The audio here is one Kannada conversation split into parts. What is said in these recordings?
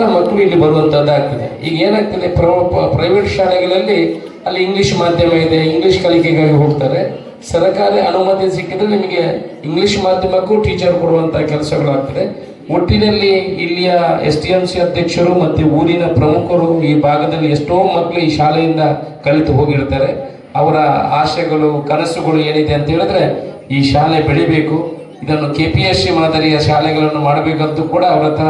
ಎಲ್ಲ ಮಕ್ಕಳು ಇಲ್ಲಿ ಬರುವಂಥದ್ದಾಗ್ತದೆ ಈಗ ಏನಾಗ್ತದೆ ಪ್ರೈವೇಟ್ ಶಾಲೆಗಳಲ್ಲಿ ಅಲ್ಲಿ ಇಂಗ್ಲಿಷ್ ಮಾಧ್ಯಮ ಇದೆ ಇಂಗ್ಲಿಷ್ ಕಲಿಕೆಗಾಗಿ ಹೋಗ್ತಾರೆ. ಸರ್ಕಾರಿ ಅನುಮತಿ ಸಿಕ್ಕಿದ್ರೆ ನಿಮಗೆ ಇಂಗ್ಲಿಷ್ ಮಾಧ್ಯಮಕ್ಕೂ ಟೀಚರ್ ಕೊಡುವಂಥ ಕೆಲಸಗಳಾಗ್ತದೆ. ಒಟ್ಟಿನಲ್ಲಿ ಇಲ್ಲಿಯ ಎಸ್ ಟಿ ಎಂ ಸಿ ಅಧ್ಯಕ್ಷರು ಮತ್ತು ಊರಿನ ಪ್ರಮುಖರು ಈ ಭಾಗದಲ್ಲಿ ಎಷ್ಟೋ ಮಕ್ಕಳು ಈ ಶಾಲೆಯಿಂದ ಕಲಿತು ಹೋಗಿರ್ತಾರೆ. ಅವರ ಆಶೆಗಳು, ಕನಸುಗಳು ಏನಿದೆ ಅಂತ ಹೇಳಿದ್ರೆ ಈ ಶಾಲೆ ಬೆಳಿಬೇಕು. ಇದನ್ನು ಕೆ ಪಿ ಎಸ್ ಸಿ ಮಾದರಿಯ ಶಾಲೆಗಳನ್ನು ಮಾಡಬೇಕಂತೂ ಕೂಡ ಅವರ ಹತ್ರ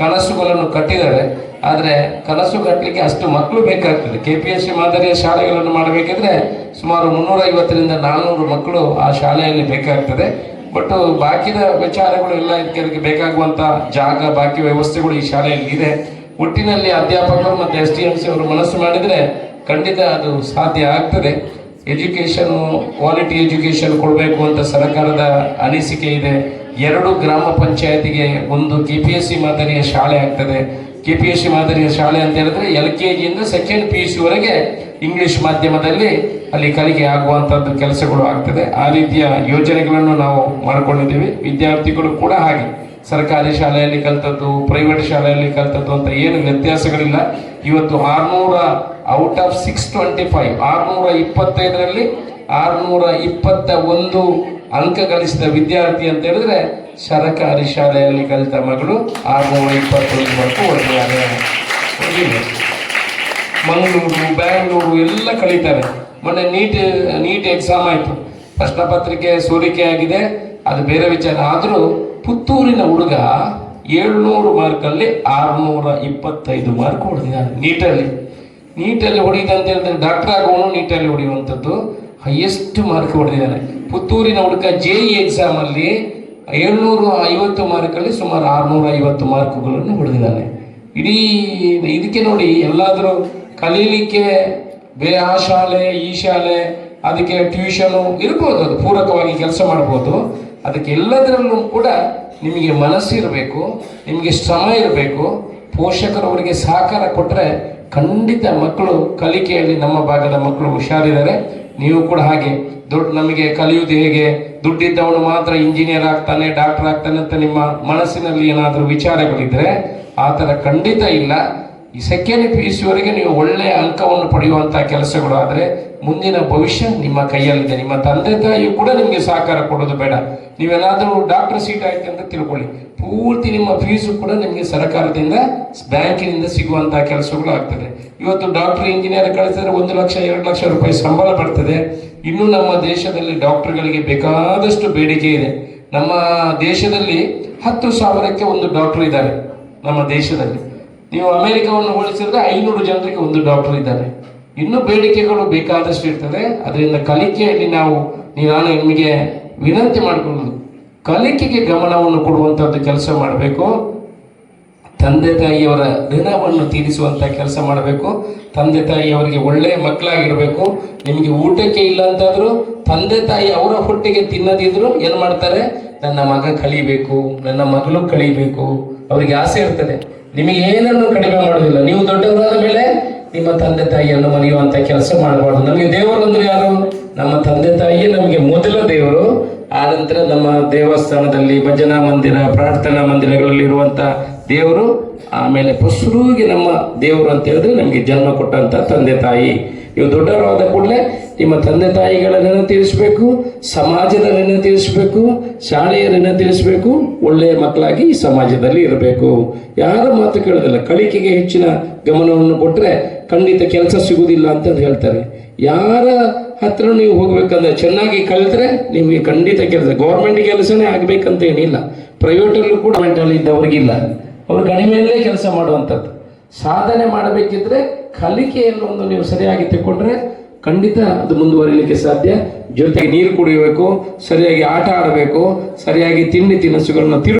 ಕನಸುಗಳನ್ನು ಕಟ್ಟಿದ್ದಾರೆ. ಆದರೆ ಕನಸು ಕಟ್ಟಲಿಕ್ಕೆ ಅಷ್ಟು ಮಕ್ಕಳು ಬೇಕಾಗ್ತದೆ ಕೆ ಪಿ ಎಸ್ ಸಿ ಮಾದರಿಯ ಶಾಲೆಗಳನ್ನು ಮಾಡಬೇಕಿದ್ರೆ ಸುಮಾರು ಮುನ್ನೂರೈವತ್ತರಿಂದ ನಾನ್ನೂರು ಮಕ್ಕಳು ಆ ಶಾಲೆಯಲ್ಲಿ ಬೇಕಾಗ್ತದೆ. ಬಟ್ ಬಾಕಿದ ವಿಚಾರಗಳು ಎಲ್ಲ ಇದಕ್ಕೆ ಬೇಕಾಗುವಂಥ ಜಾಗ, ಬಾಕಿ ವ್ಯವಸ್ಥೆಗಳು ಈ ಶಾಲೆಯಲ್ಲಿ ಇದೆ. ಒಟ್ಟಿನಲ್ಲಿ ಅಧ್ಯಾಪಕರು ಮತ್ತು ಎಸ್ ಡಿ ಎಂ ಸಿ ಅವರು ಮನಸ್ಸು ಮಾಡಿದರೆ ಖಂಡಿತ ಅದು ಸಾಧ್ಯ ಆಗ್ತದೆ. ಎಜುಕೇಷನ್ ಕ್ವಾಲಿಟಿ ಎಜುಕೇಷನ್ ಕೊಡಬೇಕು ಅಂತ ಸರ್ಕಾರದ ಅನಿಸಿಕೆ ಇದೆ. ಎರಡು ಗ್ರಾಮ ಪಂಚಾಯತಿಗೆ ಒಂದು ಕೆ ಪಿ ಎಸ್ ಸಿ ಮಾದರಿಯ ಶಾಲೆ ಆಗ್ತದೆ. ಕೆ ಪಿ ಎಸ್ ಸಿ ಮಾದರಿಯ ಶಾಲೆ ಅಂತ ಹೇಳಿದ್ರೆ ಎಲ್ ಕೆ ಜಿಯಿಂದ ಸೆಕೆಂಡ್ ಪಿ ಯು ಸಿವರೆಗೆ ಇಂಗ್ಲಿಷ್ ಮಾಧ್ಯಮದಲ್ಲಿ ಅಲ್ಲಿ ಕಲಿಕೆ ಆಗುವಂಥದ್ದು ಕೆಲಸಗಳು ಆಗ್ತದೆ. ಆ ರೀತಿಯ ಯೋಜನೆಗಳನ್ನು ನಾವು ಮಾಡಿಕೊಂಡಿದ್ದೀವಿ. ವಿದ್ಯಾರ್ಥಿಗಳು ಕೂಡ ಹಾಗೆ. ಸರ್ಕಾರಿ ಶಾಲೆಯಲ್ಲಿ ಕಲ್ತದ್ದು ಪ್ರೈವೇಟ್ ಶಾಲೆಯಲ್ಲಿ ಕಲ್ತದ್ದು ಅಂತ ಏನು ವ್ಯತ್ಯಾಸಗಳಿಲ್ಲ. ಇವತ್ತು ಆರ್ನೂರ out of six twenty five ಆರುನೂರ ಇಪ್ಪತ್ತೈದರಲ್ಲಿ ಆರುನೂರ ಇಪ್ಪತ್ತ ಒಂದು ಅಂಕ ಗಳಿಸಿದ ವಿದ್ಯಾರ್ಥಿ ಅಂತ ಹೇಳಿದ್ರೆ ಸರಕಾರಿ ಶಾಲೆಯಲ್ಲಿ ಕಲಿತ ಮಗಳು ಆರ್ನೂರ ಇಪ್ಪತ್ತೊಂದು ಮಕ್ಕಳು ಒಳ್ಳೆಯ ಮಂಗಳೂರು, ಬ್ಯಾಂಗ್ಳೂರು ಎಲ್ಲ ಕಲಿತಾರೆ. ಮೊನ್ನೆ ನೀಟ್ ನೀಟ್ ಎಕ್ಸಾಮ್ ಆಯಿತು. ಪ್ರಶ್ನೆ ಪತ್ರಿಕೆ ಸೋರಿಕೆ ಆಗಿದೆ ಅದು ಬೇರೆ ವಿಚಾರ. ಆದರೂ ಪುತ್ತೂರಿನ ಹುಡುಗ ಏಳ್ನೂರು ಮಾರ್ಕಲ್ಲಿ ಆರುನೂರ ಇಪ್ಪತ್ತೈದು ಮಾರ್ಕ್ ಹೊಡೆದಿದ್ದಾನೆ ನೀಟಲ್ಲಿ. ನೀಟಲ್ಲಿ ಹೊಡಿದ ಅಂತ ಹೇಳಿದ್ರೆ ಡಾಕ್ಟರ್ ಆಗೋನು ನೀಟಲ್ಲಿ ಹೊಡೆಯುವಂಥದ್ದು. ಹೈಯೆಸ್ಟ್ ಮಾರ್ಕ್ ಹೊಡೆದಿದ್ದಾನೆ. ಪುತ್ತೂರಿನ ಹುಡುಗ ಜೆ ಇ ಎಕ್ಸಾಮಲ್ಲಿ ಏಳ್ನೂರು ಐವತ್ತು ಮಾರ್ಕಲ್ಲಿ ಸುಮಾರು ಆರುನೂರ ಐವತ್ತು ಮಾರ್ಕ್ಗಳನ್ನು ಹೊಡೆದಿದ್ದಾನೆ. ಇಡೀ ಇದಕ್ಕೆ ನೋಡಿ ಎಲ್ಲಾದರೂ ಕಲೀಲಿಕ್ಕೆ ಬೇ ಆ ಶಾಲೆ, ಈ ಶಾಲೆ, ಅದಕ್ಕೆ ಟ್ಯೂಷನು ಇರ್ಬೋದು, ಅದು ಪೂರಕವಾಗಿ ಕೆಲಸ ಮಾಡ್ಬೋದು. ಅದಕ್ಕೆ ಎಲ್ಲದರಲ್ಲೂ ಕೂಡ ನಿಮಗೆ ಮನಸ್ಸಿರಬೇಕು, ನಿಮಗೆ ಶ್ರಮ ಇರಬೇಕು. ಪೋಷಕರು ಅವರಿಗೆ ಸಹಕಾರ ಕೊಟ್ಟರೆ ಖಂಡಿತ ಮಕ್ಕಳು ಕಲಿಕೆಯಲ್ಲಿ ನಮ್ಮ ಭಾಗದ ಮಕ್ಕಳು ಹುಷಾರಿದ್ದಾರೆ. ನೀವು ಕೂಡ ಹಾಗೆ ದೊಡ್ಡ ನಮಗೆ ಕಲಿಯುವುದು ಹೇಗೆ? ದುಡ್ಡಿದ್ದವನು ಮಾತ್ರ ಇಂಜಿನಿಯರ್ ಆಗ್ತಾನೆ, ಡಾಕ್ಟರ್ ಆಗ್ತಾನೆ ಅಂತ ನಿಮ್ಮ ಮನಸ್ಸಿನಲ್ಲಿ ಏನಾದರೂ ವಿಚಾರಗಳಿದ್ರೆ ಆ ಥರ ಖಂಡಿತ ಇಲ್ಲ. ಈ ಸೆಕೆಂಡ್ ಪಿ ಯು ಸಿವರೆಗೆ ನೀವು ಒಳ್ಳೆಯ ಅಂಕವನ್ನು ಪಡೆಯುವಂಥ ಕೆಲಸಗಳು ಆದರೆ ಮುಂದಿನ ಭವಿಷ್ಯ ನಿಮ್ಮ ಕೈಯಲ್ಲಿದೆ. ನಿಮ್ಮ ತಂದೆ ತಾಯಿ ಕೂಡ ನಿಮಗೆ ಸಹಕಾರ ಕೊಡೋದು ಬೇಡ. ನೀವೇನಾದರೂ ಡಾಕ್ಟರ್ ಸೀಟ್ ಆಯ್ತು ಅಂತ ತಿಳ್ಕೊಳ್ಳಿ. ಪೂರ್ತಿ ನಿಮ್ಮ ಫೀಸು ಕೂಡ ನಿಮಗೆ ಸರ್ಕಾರದಿಂದ, ಬ್ಯಾಂಕಿನಿಂದ ಸಿಗುವಂತಹ ಕೆಲಸಗಳು ಆಗ್ತದೆ. ಇವತ್ತು ಡಾಕ್ಟರ್ ಇಂಜಿನಿಯರ್ ಕಳಿಸಿದ್ರೆ ಒಂದು ಲಕ್ಷ, ಎರಡು ಲಕ್ಷ ರೂಪಾಯಿ ಸಂಬಳ ಬರ್ತದೆ. ಇನ್ನು ನಮ್ಮ ದೇಶದಲ್ಲಿ ಡಾಕ್ಟರ್ಗಳಿಗೆ ಬೇಕಾದಷ್ಟು ಬೇಡಿಕೆ ಇದೆ. ನಮ್ಮ ದೇಶದಲ್ಲಿ ಹತ್ತು ಸಾವಿರಕ್ಕೆ ಒಂದು ಡಾಕ್ಟರ್ ಇದ್ದಾರೆ. ನಮ್ಮ ದೇಶದಲ್ಲಿ. ನೀವು ಅಮೆರಿಕವನ್ನು ಹೋಲಿಸಿದ್ರೆ ಐನೂರು ಜನರಿಗೆ ಒಂದು ಡಾಕ್ಟರ್ ಇದ್ದಾರೆ. ಇನ್ನೂ ಬೇಡಿಕೆಗಳು ಬೇಕಾದಷ್ಟು ಇರ್ತದೆ. ಅದರಿಂದ ಕಲಿಕೆಯಲ್ಲಿ ನಾವು ನಾನು ನಿಮಗೆ ವಿನಂತಿ ಮಾಡಿಕೊಳ್ಳೋದು. ಕಲಿಕೆಗೆ ಗಮನವನ್ನು ಕೊಡುವಂಥದ್ದು ಕೆಲಸ ಮಾಡಬೇಕು. ತಂದೆ ತಾಯಿಯವರ ಋಣವನ್ನು ತೀರಿಸುವಂಥ ಕೆಲಸ ಮಾಡಬೇಕು. ತಂದೆ ತಾಯಿಯವರಿಗೆ ಒಳ್ಳೆಯ ಮಕ್ಕಳಾಗಿರಬೇಕು. ನಿಮಗೆ ಊಟಕ್ಕೆ ಇಲ್ಲ ಅಂತಾದರೂ ತಂದೆ ತಾಯಿ ಅವರ ಹೊಟ್ಟೆಗೆ ತಿನ್ನದಿದ್ರು ಏನು ಮಾಡ್ತಾರೆ? ನನ್ನ ಮಗ ಕಲಿಬೇಕು ನನ್ನ ಮಗಳು ಕಲಿಬೇಕು ಅವರಿಗೆ ಆಸೆ ಇರ್ತದೆ. ನಿಮಗೆ ಏನನ್ನು ಕಡಿಮೆ ಮಾಡೋದಿಲ್ಲ ನೀವು ದೊಡ್ಡವರಾದ ಮೇಲೆ ನಿಮ್ಮ ತಂದೆ ತಾಯಿಯನ್ನು ಮನೆಯುವಂತ ಕೆಲಸ ಮಾಡಬಾರ್ದು. ನಮಗೆ ದೇವರು ಅಂದ್ರೆ ಯಾರು? ನಮ್ಮ ತಂದೆ ತಾಯಿ ನಮಗೆ ಮೊದಲ ದೇವರು. ಆ ನಂತರ ನಮ್ಮ ದೇವಸ್ಥಾನದಲ್ಲಿ ಭಜನಾ ಮಂದಿರ, ಪ್ರಾರ್ಥನಾ ಮಂದಿರಗಳಲ್ಲಿ ಇರುವಂತ ದೇವರು. ಆಮೇಲೆ ಪಶುರುಗೆ ನಮ್ಮ ದೇವರು ಅಂತ ಹೇಳಿದ್ರೆ ನಮಗೆ ಜನ್ಮ ಕೊಟ್ಟಂತ ತಂದೆ ತಾಯಿ. ನೀವು ದೊಡ್ಡವರಾದ ಕೂಡಲೇ ನಿಮ್ಮ ತಂದೆ ತಾಯಿಗಳ ಋಣ ತೀರಿಸಬೇಕು ಸಮಾಜದ ಋಣ ತೀರಿಸಬೇಕು ಶಾಲೆಯ ಋಣ ತೀರಿಸಬೇಕು, ಒಳ್ಳೆಯ ಮಕ್ಕಳಾಗಿ ಈ ಸಮಾಜದಲ್ಲಿ ಇರಬೇಕು. ಯಾರ ಮಾತು ಕೇಳೋದಿಲ್ಲ. ಕಳಿಕೆಗೆ ಹೆಚ್ಚಿನ ಗಮನವನ್ನು ಕೊಟ್ಟರೆ ಖಂಡಿತ ಕೆಲಸ ಸಿಗುವುದಿಲ್ಲ ಅಂತ ಹೇಳ್ತಾರೆ. ಯಾರ ಹತ್ರ ನೀವು ಹೋಗ್ಬೇಕಂದ್ರೆ ಚೆನ್ನಾಗಿ ಕಲಿತರೆ ನಿಮಗೆ ಖಂಡಿತ ಕೆಲಸ ಗೌರ್ಮೆಂಟ್ ಕೆಲಸನೇ ಆಗಬೇಕಂತ ಏನಿಲ್ಲ. ಪ್ರೈವೇಟಲ್ಲೂ ಕೂಡ ಗೌರ್ಮೆಂಟಲ್ಲಿ ಇದ್ದವ್ರಿಗಿಲ್ಲ. ಅವರು ಕಡಿಮೆಯಲ್ಲೇ ಕೆಲಸ ಮಾಡುವಂಥದ್ದು. ಸಾಧನೆ ಮಾಡಬೇಕಿದ್ರೆ ಕಲಿಕೆಯನ್ನು ಒಂದು ನೀವು ಸರಿಯಾಗಿ ತಗೊಂಡ್ರೆ ಖಂಡಿತ ಅದು ಮುಂದುವರಿಲಿಕ್ಕೆ ಸಾಧ್ಯ. ಜೊತೆಗೆ ನೀರು ಕುಡಿಯಬೇಕು, ಸರಿಯಾಗಿ ಆಟ ಆಡಬೇಕು, ಸರಿಯಾಗಿ ತಿಂಡಿ ತಿನಿಸುಗಳನ್ನ ತಿರು